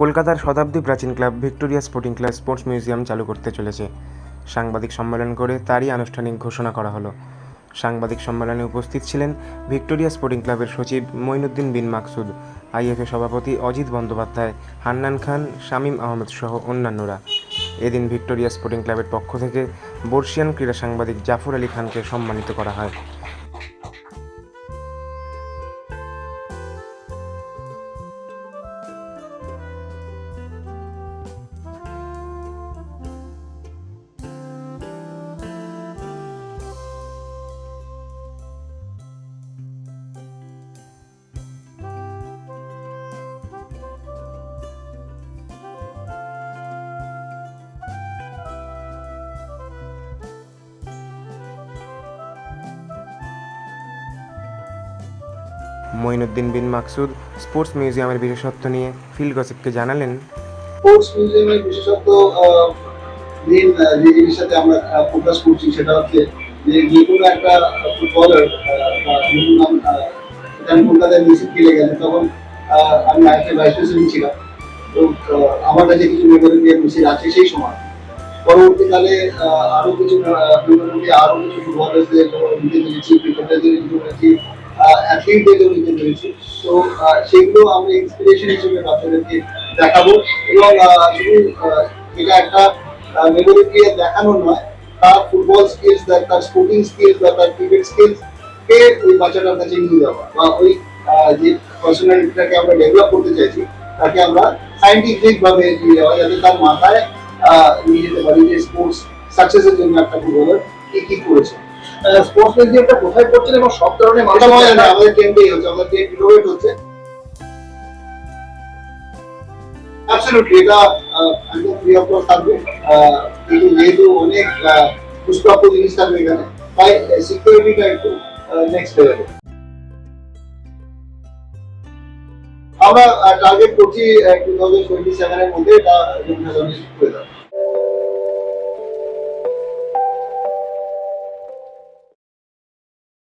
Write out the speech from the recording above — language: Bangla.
কলকাতার শতাব্দী প্রাচীন club, Victoria sporting club, sports museum চালু করতে চলেছে। সাংবাদিক সম্মেলন করে তারই আনুষ্ঠানিক ঘোষণা করা হলো। সাংবাদিক সম্মেলনে উপস্থিত ছিলেন ভিক্টোরিয়া স্পোর্টিং ক্লাবের সচিব মঈনুদ্দিন বিন মাকসুদ, আইএফএ সভাপতি অজিত বন্দ্যোপাধ্যায়, হান্নান খান, শামীম আহমেদ সহ অন্যান্যরা। এদিন ভিক্টোরিয়া স্পোর্টিং ক্লাবের পক্ষ থেকে বর্ষিয়ান ক্রীড়া সাংবাদিক জাফর আলী খানকে সম্মানিত করা হয়। মঈনুদ্দিন বিন মাকসুদ স্পোর্টস মিউজিয়ামের বিশেষত্ব নিয়ে। ফিল্ড গসিপকে জানালেন। স্পোর্টস মিউজিয়ামের বিশেষত মেন যে জিনিসটাতে আমরা ফোকাস করছি সেটা হচ্ছে যে যে কোনো একটা ফুটবলার বা ধরুন আম- কলকাতায় মেসি খেলে গেলে তখন আমি আজকে ভাইস প্রেসিডেন্ট ছিলাম। তো আমার কাছে কিছু মেমোরি মেসির আছে সেই সময়। পরবর্তীকালে আহ, আরও কিছু মেমোরি আরও কিছু ফুটবলারদের পেরেছি ক্রিকেটারদের নিতে পেরেছি অ্যাথলিটদের নিতে পেরেছি তো আহ, সেগুলো আমরা ইন্সপিরেশন হিসেবে বাচ্চাদেরকে দেখাবো এবং আহ, শুধু আহ, এটা একটা মেমোরি ক্রিয়া দেখানো নয় তার ফুটবল স্কিলস তার স্পোর্টিং স্কিলস বা তার ক্রিকেট স্কিলস কে ওই বাচ্চাটার কাছে নিয়ে যাওয়া বা ওই আহ, যে পার্সোনালিটিটাকে আমরা ডেভেলপ করতে চাইছি তাকে আমরা সাইন্টিফিক ভাবে নিয়ে যাওয়া যাতে তার মাথায় আহ, নিয়ে যেতে পারি যে স্পোর্টস সাকসেসের জন্য একটা ফুটবলার কি কি করেছে? স্পোর্টস মিউজিয়ামটা কোথায় করছেন এবং সব ধরনের মনে হয় দেখা- আমাদের টেন্টেই হচ্ছে আমাদের রিনোভেট হচ্ছে। অ্যাবসলিউটলি এটা একদম ফ্রি অফ কস্ট থাকবে। কিন্তু যেহেতু অনেক আহ, দুষ্প্রাপ্য জিনিস থাকবে এখানে তাই সিকিউরিটিটা একটু নেক্সট লেভেলে আমরা টার্গেট করছি টু থাউজেন্ড টোয়েন্টি সেভেনের মধ্যে এটা করে দেওয়া